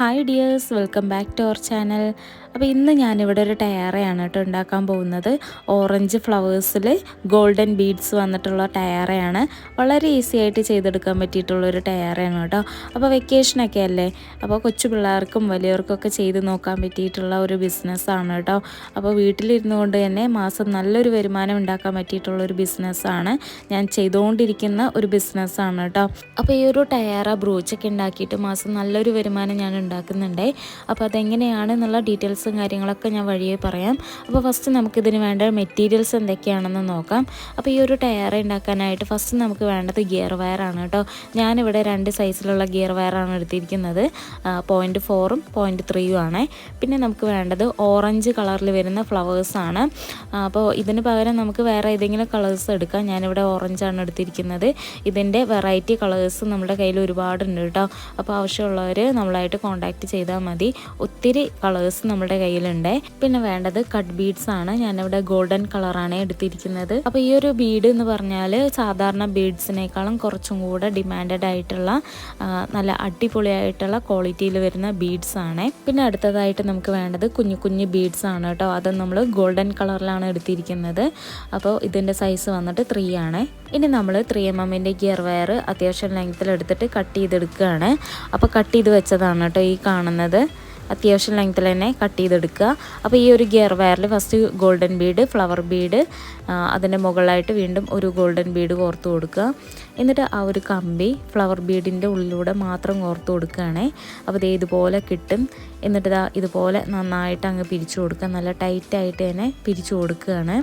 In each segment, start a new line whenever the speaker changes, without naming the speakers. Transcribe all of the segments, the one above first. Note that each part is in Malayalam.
Hi dears welcome back to our channel അപ്പോൾ ഇന്ന് ഞാനിവിടെ ഒരു ടയറയാണ് കേട്ടോ ഉണ്ടാക്കാൻ പോകുന്നത്. ഓറഞ്ച് ഫ്ലവേഴ്സിൽ ഗോൾഡൻ ബീഡ്സ് വന്നിട്ടുള്ള ടയറയാണ് വളരെ ഈസി ആയിട്ട് ചെയ്തെടുക്കാൻ പറ്റിയിട്ടുള്ളൊരു ടയറയാണ് കേട്ടോ അപ്പോൾ വെക്കേഷനൊക്കെ അല്ലേ? അപ്പോൾ കൊച്ചു പിള്ളേർക്കും വലിയവർക്കൊക്കെ ചെയ്ത് നോക്കാൻ പറ്റിയിട്ടുള്ള ഒരു ബിസിനസ്സാണ് കേട്ടോ അപ്പോൾ വീട്ടിലിരുന്നു കൊണ്ട് തന്നെ മാസം നല്ലൊരു വരുമാനം ഉണ്ടാക്കാൻ പറ്റിയിട്ടുള്ള ഒരു ബിസിനസ്സാണ് ഞാൻ ചെയ്തുകൊണ്ടിരിക്കുന്ന ഒരു ബിസിനസ്സാണ് കേട്ടോ അപ്പോൾ ഈ ഒരു ടയറ ബ്രൂച്ചൊക്കെ ഉണ്ടാക്കിയിട്ട് മാസം നല്ലൊരു വരുമാനം ഞാൻ ഉണ്ടാക്കുന്നുണ്ടേ. അപ്പോൾ അതെങ്ങനെയാണ് എന്നുള്ള ഡീറ്റെയിൽസും കാര്യങ്ങളൊക്കെ ഞാൻ വഴിയെ പറയാം. അപ്പോൾ ഫസ്റ്റ് നമുക്കിതിന് വേണ്ട മെറ്റീരിയൽസ് എന്തൊക്കെയാണെന്ന് നോക്കാം. അപ്പോൾ ഈ ഒരു ടയർ ഉണ്ടാക്കാനായിട്ട് ഫസ്റ്റ് നമുക്ക് വേണ്ടത് ഗിയർ വയറാണ് കേട്ടോ. ഞാനിവിടെ രണ്ട് സൈസിലുള്ള ഗിയർ വയറാണ് എടുത്തിരിക്കുന്നത്. പോയിന്റ് ഫോറും പോയിന്റ് ത്രീയും ആണ്. പിന്നെ നമുക്ക് വേണ്ടത് ഓറഞ്ച് കളറിൽ വരുന്ന ഫ്ലവേഴ്സാണ് അപ്പോൾ ഇതിന് പകരം നമുക്ക് വേറെ ഏതെങ്കിലും കളേഴ്സ് എടുക്കാം. ഞാനിവിടെ ഓറഞ്ചാണ് എടുത്തിരിക്കുന്നത്. ഇതിന്റെ വെറൈറ്റി കളേഴ്സ് നമ്മുടെ കയ്യിൽ ഒരുപാടുണ്ട് കേട്ടോ. അപ്പോൾ ആവശ്യമുള്ളവർ നമ്മളായിട്ട് കോൺടാക്റ്റ് ചെയ്താൽ മതി. ഒത്തിരി കളേഴ്സ് നമ്മുടെ കയ്യിലുണ്ട്. പിന്നെ വേണ്ടത് കട്ട് ബീഡ്സ് ആണ്. ഞാനിവിടെ ഗോൾഡൻ കളറാണ് എടുത്തിരിക്കുന്നത്. അപ്പോൾ ഈ ഒരു ബീഡ് എന്ന് പറഞ്ഞാൽ സാധാരണ ബീഡ്സിനേക്കാളും കുറച്ചും കൂടെ ഡിമാൻഡഡ് ആയിട്ടുള്ള നല്ല അടിപൊളിയായിട്ടുള്ള ക്വാളിറ്റിയിൽ വരുന്ന ബീഡ്സ് ആണ്. പിന്നെ അടുത്തതായിട്ട് നമുക്ക് വേണ്ടത് കുഞ്ഞു കുഞ്ഞു ബീഡ്സ് ആണ് കേട്ടോ. അത് നമ്മൾ ഗോൾഡൻ കളറിലാണ് എടുത്തിരിക്കുന്നത്. അപ്പോൾ ഇതിന്റെ സൈസ് വന്നിട്ട് ത്രീ ആണ്. ഇനി നമ്മൾ ത്രീ എം എമ്മിന്റെ ഗിയർ വയർ അത്യാവശ്യം ലെങ്ത്തിൽ എടുത്തിട്ട് കട്ട് ചെയ്തെടുക്കുകയാണ് അപ്പോൾ കട്ട് ചെയ്ത് വെച്ചതാണ് കേട്ടോ കാണുന്നത്. അത്യാവശ്യം ലെങ്ത്തിൽ തന്നെ കട്ട് ചെയ്തെടുക്കുക. അപ്പോൾ ഈ ഒരു ഗിയർ വയറിൽ first golden bead flower bead അതിന്റെ മുകളിലായിട്ട് വീണ്ടും ഒരു ഗോൾഡൻ ബീഡ് കോർത്ത് കൊടുക്കുക. എന്നിട്ട് ആ ഒരു കമ്പി ഫ്ലവർ ബീഡിന്റെ ഉള്ളിലൂടെ മാത്രം കോർത്ത് കൊടുക്കുകയാണേ. അപ്പോൾ ഇത് ഇതുപോലെ കിട്ടും. എന്നിട്ട് ഇതാ ഇതുപോലെ നന്നായിട്ട് അങ്ങ് പിരിച്ചു കൊടുക്കുക. നല്ല ടൈറ്റായിട്ട് തന്നെ പിരിച്ചു കൊടുക്കുകയാണ്.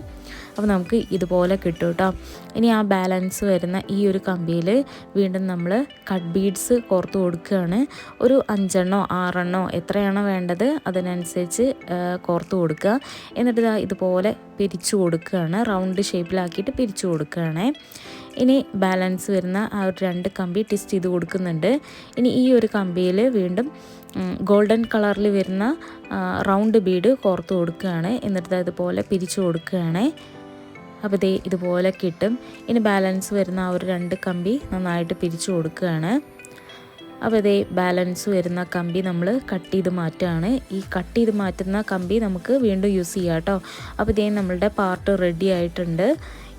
അപ്പോൾ നമുക്ക് ഇതുപോലെ കിട്ടും കേട്ടോ. ഇനി ആ ബാലൻസ് വരുന്ന ഈ ഒരു കമ്പിയിൽ വീണ്ടും നമ്മൾ കട്ട് ബീഡ്സ് കോർത്ത് കൊടുക്കുകയാണ്. ഒരു അഞ്ചെണ്ണോ ആറെണ്ണോ എത്രയാണോ വേണ്ടത് അതിനനുസരിച്ച് കോർത്ത് കൊടുക്കുക. എന്നിട്ട് ഇതാ ഇതുപോലെ പിരിച്ചു കൊടുക്കുകയാണ്. റൗണ്ട് ഷേപ്പിലാക്കിയിട്ട് പിരിച്ചു കൊടുക്കുകയാണ്. ഇനി ബാലൻസ് വരുന്ന ആ ഒരു രണ്ട് കമ്പി ട്വിസ്റ്റ് ചെയ്ത് കൊടുക്കുന്നുണ്ട്. ഇനി ഈ ഒരു കമ്പിയിൽ വീണ്ടും ഗോൾഡൻ കളറിൽ വരുന്ന റൗണ്ട് ബീഡ് കോർത്ത് കൊടുക്കുകയാണ്. എന്നിട്ട് ദാ ഇതുപോലെ പിരിച്ചു കൊടുക്കുകയാണ്. അപ്പോൾ ദേ ഇതുപോലെ കിട്ടും. ഇനി ബാലൻസ് വരുന്ന ആ ഒരു രണ്ട് കമ്പി നന്നായിട്ട് പിരിച്ചു കൊടുക്കുകയാണ്. അപ്പോൾ ഇതേ ബാലൻസ് വരുന്ന കമ്പി നമ്മൾ കട്ട് ചെയ്ത് മാറ്റുകയാണ്. ഈ കട്ട് ചെയ്ത് മാറ്റുന്ന കമ്പി നമുക്ക് വീണ്ടും യൂസ് ചെയ്യാം കേട്ടോ. അപ്പോൾ ഇതേ നമ്മളുടെ പാർട്ട് റെഡി ആയിട്ടുണ്ട്.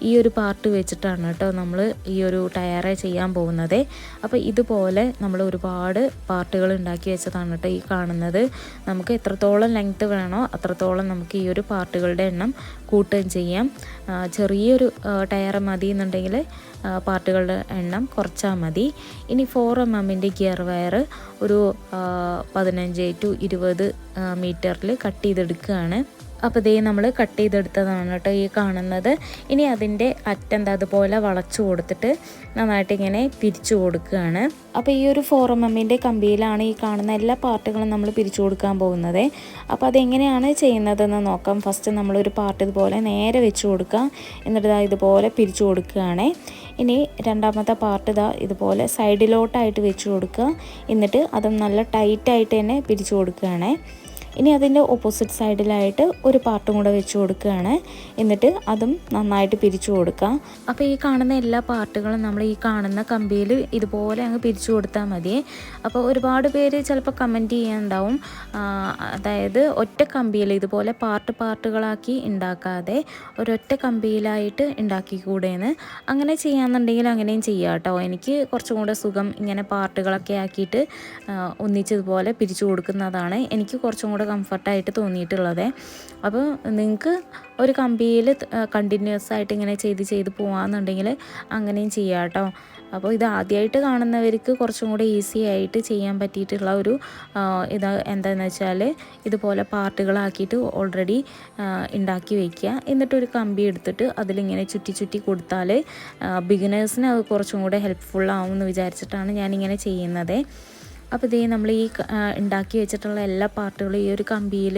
ഈ ഒരു പാർട്ട് വെച്ചിട്ടാണ് കേട്ടോ നമ്മൾ ഈ ഒരു ടയറെ ചെയ്യാൻ പോകുന്നത്. അപ്പോൾ ഇതുപോലെ നമ്മൾ ഒരുപാട് പാർട്ടുകൾ ഉണ്ടാക്കി വെച്ചതാണ് കേട്ടോ ഈ കാണുന്നത്. നമുക്ക് എത്രത്തോളം ലെങ്ത്ത് വേണോ അത്രത്തോളം നമുക്ക് ഈ ഒരു പാർട്ടുകളുടെ എണ്ണം കൂട്ടുകയും ചെയ്യാം. ചെറിയൊരു ടയർ മതി എന്നുണ്ടെങ്കിൽ പാർട്ടുകളുടെ എണ്ണം കുറച്ചാൽ മതി. ഇനി ഫോർ എം എമ്മിന്റെ ഗിയർ വയർ ഒരു പതിനഞ്ച് ടു ഇരുപത് മീറ്ററിൽ കട്ട് ചെയ്തെടുക്കുകയാണ്. അപ്പോൾ ഇതേ നമ്മൾ കട്ട് ചെയ്തെടുത്തതാണ് കേട്ടോ ഈ കാണുന്നത്. ഇനി അതിന്റെ അറ്റം അതുപോലെ വളച്ചു കൊടുത്തിട്ട് നന്നായിട്ട് ഇങ്ങനെ പിരിച്ചു കൊടുക്കുകയാണ്. അപ്പോൾ ഈ ഒരു ഫോർ എം എമ്മിന്റെ കമ്പിയിലാണ് ഈ കാണുന്ന എല്ലാ പാർട്ടുകളും നമ്മൾ പിരിച്ചു കൊടുക്കാൻ പോകുന്നത്. അപ്പോൾ അതെങ്ങനെയാണ് ചെയ്യുന്നതെന്ന് നോക്കാം. ഫസ്റ്റ് നമ്മളൊരു പാർട്ട് ഇതുപോലെ നേരെ വെച്ച് കൊടുക്കുക എന്നിട്ട് ഇതാ ഇതുപോലെ പിരിച്ചു കൊടുക്കുകയാണ്. ഇനി രണ്ടാമത്തെ പാർട്ട് ഇതാ ഇതുപോലെ സൈഡിലോട്ടായിട്ട് വെച്ച് കൊടുക്കുക. എന്നിട്ട് അതും നല്ല ടൈറ്റായിട്ട് തന്നെ പിരിച്ചു കൊടുക്കുകയാണ്. ഇനി അതിന്റെ ഓപ്പോസിറ്റ് സൈഡിലായിട്ട് ഒരു പാർട്ടും കൂടെ വെച്ച് കൊടുക്കുകയാണ്. എന്നിട്ട് അതും നന്നായിട്ട് പിരിച്ചു കൊടുക്കുക അപ്പോൾ ഈ കാണുന്ന എല്ലാ പാർട്ടുകളും നമ്മൾ ഈ കാണുന്ന കമ്പിയിൽ ഇതുപോലെ അങ്ങ് പിരിച്ചു കൊടുത്താൽ മതി. അപ്പോൾ ഒരുപാട് പേര് ചിലപ്പോൾ കമന്റ് ചെയ്യാനുണ്ടാവും. അതായത് ഒറ്റ കമ്പിയിൽ ഇതുപോലെ പാർട്ട് പാർട്ടുകളാക്കി ഉണ്ടാക്കാതെ ഒരൊറ്റ കമ്പിയിലായിട്ട് ഉണ്ടാക്കിക്കൂടേന്ന്. അങ്ങനെ ചെയ്യാന്നുണ്ടെങ്കിൽ അങ്ങനെയും ചെയ്യാം കേട്ടോ. എനിക്ക് കുറച്ചും കൂടെ സുഖം ഇങ്ങനെ പാർട്ടുകളൊക്കെ ആക്കിയിട്ട് ഒന്നിച്ചതുപോലെ പിരിച്ചു കൊടുക്കുന്നതാണ്. എനിക്ക് കുറച്ചും കൂടെ കംഫർട്ടായിട്ട് തോന്നിയിട്ടുള്ളത്. അപ്പോൾ നിങ്ങൾക്ക് ഒരു കമ്പിയിൽ കണ്ടിന്യൂസ് ആയിട്ട് ഇങ്ങനെ ചെയ്ത് ചെയ്ത് പോകാമെന്നുണ്ടെങ്കിൽ അങ്ങനെയും ചെയ്യാം കേട്ടോ. അപ്പോൾ ഇത് ആദ്യമായിട്ട് കാണുന്നവർക്ക് കുറച്ചും കൂടെ ഈസി ആയിട്ട് ചെയ്യാൻ പറ്റിയിട്ടുള്ള ഒരു ഇത് എന്താണെന്ന് വെച്ചാൽ ഇതുപോലെ പാർട്ടുകളാക്കിയിട്ട് ഓൾറെഡി ഉണ്ടാക്കി വയ്ക്കുക എന്നിട്ട് ഒരു കമ്പി എടുത്തിട്ട് അതിലിങ്ങനെ ചുറ്റി ചുറ്റി കൊടുത്താൽ ബിഗിനേഴ്സിന് അത് കുറച്ചും കൂടെ ഹെൽപ്ഫുൾ ആവും എന്ന് വിചാരിച്ചിട്ടാണ് ഞാനിങ്ങനെ ചെയ്യുന്നത്. അപ്പോൾ ഇതേ നമ്മൾ ഈ ഉണ്ടാക്കി വെച്ചിട്ടുള്ള എല്ലാ പാർട്ടുകളും ഈ ഒരു കമ്പിയിൽ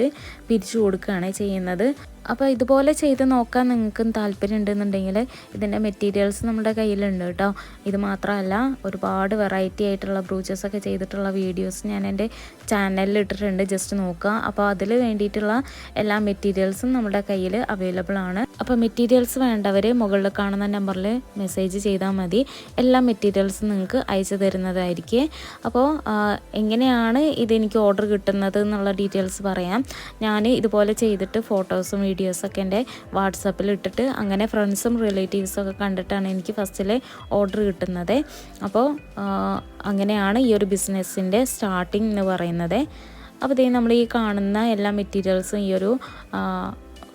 പിരിച്ചു കൊടുക്കുകയാണ് ചെയ്യുന്നത്. അപ്പോൾ ഇതുപോലെ ചെയ്ത് നോക്കാൻ നിങ്ങൾക്കും താല്പര്യം ഉണ്ടെന്നുണ്ടെങ്കിൽ ഇതിന്റെ മെറ്റീരിയൽസ് നമ്മുടെ കയ്യിലുണ്ട് കേട്ടോ. ഇത് മാത്രമല്ല ഒരുപാട് വെറൈറ്റി ആയിട്ടുള്ള ബ്രൂച്ചസ് ഒക്കെ ചെയ്തിട്ടുള്ള വീഡിയോസ് ഞാൻ എന്റെ ചാനലിൽ ഇട്ടിട്ടുണ്ട്. ജസ്റ്റ് നോക്കുക. അപ്പോൾ അതിൽ വേണ്ടിയിട്ടുള്ള എല്ലാ മെറ്റീരിയൽസും നമ്മുടെ കയ്യിൽ അവൈലബിൾ ആണ്. അപ്പോൾ മെറ്റീരിയൽസ് വേണ്ടവർ മുകളിൽ കാണുന്ന നമ്പറിൽ മെസ്സേജ് ചെയ്താൽ മതി. എല്ലാ മെറ്റീരിയൽസും നിങ്ങൾക്ക് അയച്ചു തരുന്നതായിരിക്കും. അപ്പോൾ എങ്ങനെയാണ് ഇതെനിക്ക് ഓർഡർ കിട്ടുന്നത് എന്നുള്ള ഡീറ്റെയിൽസ് പറയാം. ഞാൻ ഇതുപോലെ ചെയ്തിട്ട് ഫോട്ടോസും വീഡിയോസൊക്കെ എന്റെ വാട്സപ്പിൽ ഇട്ടിട്ട് അങ്ങനെ ഫ്രണ്ട്സും റിലേറ്റീവ്സും ഒക്കെ കണ്ടിട്ടാണ് എനിക്ക് ഫസ്റ്റിൽ ഓർഡർ കിട്ടുന്നത്. അപ്പോൾ അങ്ങനെയാണ് ഈ ഒരു ബിസിനസ്സിന്റെ സ്റ്റാർട്ടിങ് എന്ന് പറയുന്നത്. അപ്പോൾ ഇതേ നമ്മൾ ഈ കാണുന്ന എല്ലാ മെറ്റീരിയൽസും ഈ ഒരു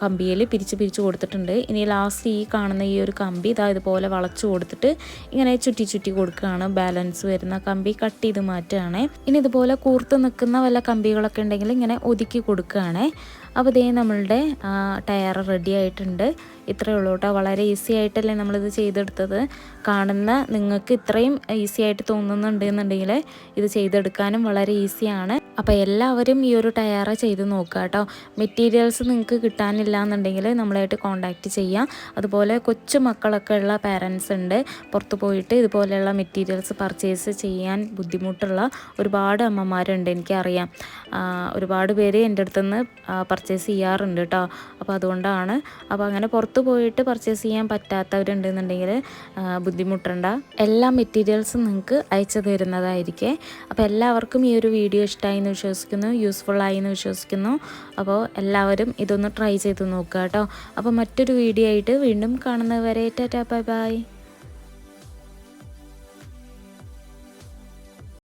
കമ്പിയിൽ പിരിച്ച് പിരിച്ച് കൊടുത്തിട്ടുണ്ട്. ഇനി ലാസ്റ്റ് ഈ കാണുന്ന ഈ ഒരു കമ്പി ഇതാ ഇതുപോലെ വളച്ചു കൊടുത്തിട്ട് ഇങ്ങനെ ചുറ്റി ചുറ്റി കൊടുക്കുകയാണ്. ബാലൻസ് വരുന്ന കമ്പി കട്ട് ചെയ്ത് മാറ്റുകയാണ്. ഇനി ഇതുപോലെ കൂർത്ത് നിൽക്കുന്ന വല്ല കമ്പികളൊക്കെ ഉണ്ടെങ്കിൽ ഇങ്ങനെ ഒതുക്കി കൊടുക്കുകയാണ്. അപ്പോൾ ഇതേ നമ്മളുടെ ടയർ റെഡി ആയിട്ടുണ്ട്. ഇത്രയേ ഉള്ളൂ കേട്ടോ. വളരെ ഈസി ആയിട്ടല്ലേ നമ്മളിത് ചെയ്തെടുത്തത്. കാണുന്ന നിങ്ങൾക്ക് ഇത്രയും ഈസി ആയിട്ട് തോന്നുന്നുണ്ട് എന്നുണ്ടെങ്കിൽ ഇത് ചെയ്തെടുക്കാനും വളരെ ഈസിയാണ് അപ്പോൾ എല്ലാവരും ഈ ഒരു ടയർ ചെയ്ത് നോക്കുക കേട്ടോ. മെറ്റീരിയൽസ് നിങ്ങൾക്ക് കിട്ടാനില്ല എന്നുണ്ടെങ്കിൽ നമ്മളായിട്ട് കോൺടാക്റ്റ് ചെയ്യാം. അതുപോലെ കൊച്ചു മക്കളൊക്കെ ഉള്ള പാരൻസ് ഉണ്ട്. പുറത്ത് പോയിട്ട് ഇതുപോലെയുള്ള മെറ്റീരിയൽസ് പർച്ചേസ് ചെയ്യാൻ ബുദ്ധിമുട്ടുള്ള ഒരുപാട് അമ്മമാരുണ്ട് എനിക്കറിയാം. ഒരുപാട് പേര് എന്റെ അടുത്തുനിന്ന് പർച്ചേസ് ചെയ്യാറുണ്ട് കേട്ടോ. അപ്പോൾ അതുകൊണ്ടാണ്. അപ്പോൾ അങ്ങനെ പുറത്ത് പോയിട്ട് പർച്ചേസ് ചെയ്യാൻ പറ്റാത്തവരുണ്ടെന്നുണ്ടെങ്കിൽ ബുദ്ധിമുട്ടണ്ട. എല്ലാ മെറ്റീരിയൽസും നിങ്ങൾക്ക് അയച്ചു തരുന്നതായിരിക്കും. അപ്പോൾ എല്ലാവർക്കും ഈ ഒരു വീഡിയോ ഇഷ്ടമായി എന്ന് വിശ്വസിക്കുന്നു ആയി എന്ന് വിശ്വസിക്കുന്നു. അപ്പോൾ എല്ലാവരും ഇതൊന്ന് ട്രൈ ചെയ്ത് നോക്കുക കേട്ടോ. അപ്പോൾ മറ്റൊരു വീഡിയോ ആയിട്ട് വീണ്ടും കാണുന്നവരെ ടാറ്റാ ബൈ ബൈ